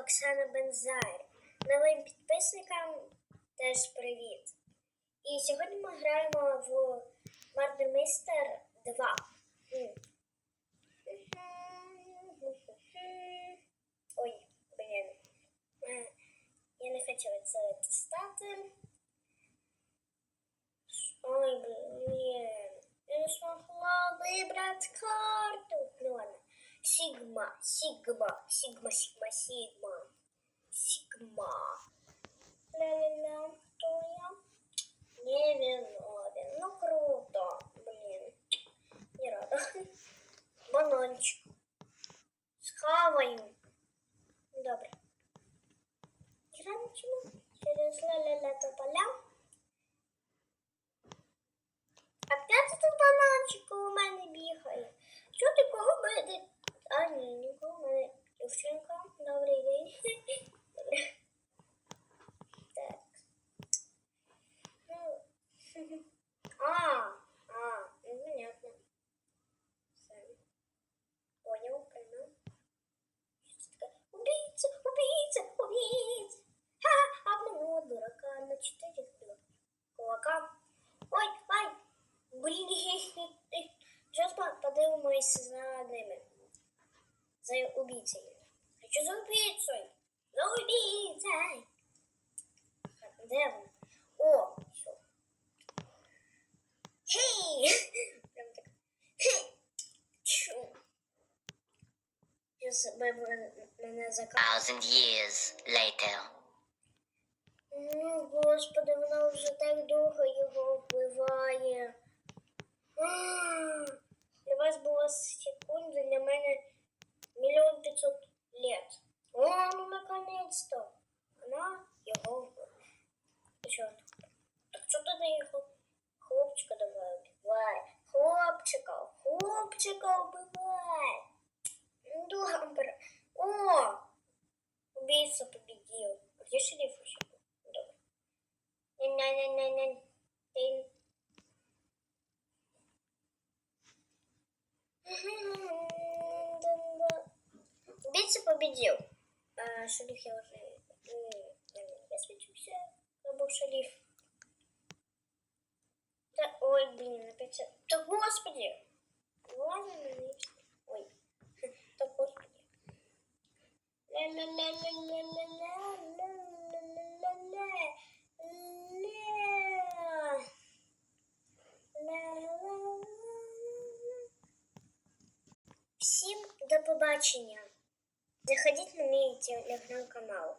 Оксана Бензайр. Новим підписникам теж привіт. І сьогодні ми граємо в Murder Myster 2. Ой, блін. Е, Я не хотіла це стати. Ой, блін. Я не змогла вибрати. Сигма, сигма, сигма, сигма, сигма. Сигма. Ля-ля-ля, кто я? Не виновен. Ну круто, блин. Не рада. Бананчик. Схаваю. Добре. Гранчимо через ля-ля-ля тополя. А, а, ну понятно. Все. Понял, понял. Убийца, убийца, убийца. Ха, обманул дурака на четыре кулака. Ой, ой, блин. Сейчас подивимось за ними. За убийцей. Хочу за убийцей. За убийцей. Де? О, Сейчас мене закапає. thousand years later. Ну, господи, вона вже так довго його вбиває. А, Для вас було секунди, для мене мільйон п'ятсот лет. О, ну наконец-то. Убийца победил. Где шериф еще? Да-да. Убийца победил. А шериф я уже... наверное, Я свечуся. Я был шериф. Да, ой, блин, опять... Да господи! Ладно, ну, Ой. Да господи. Всім до побачення. Заходіть на мій телеграм-канал.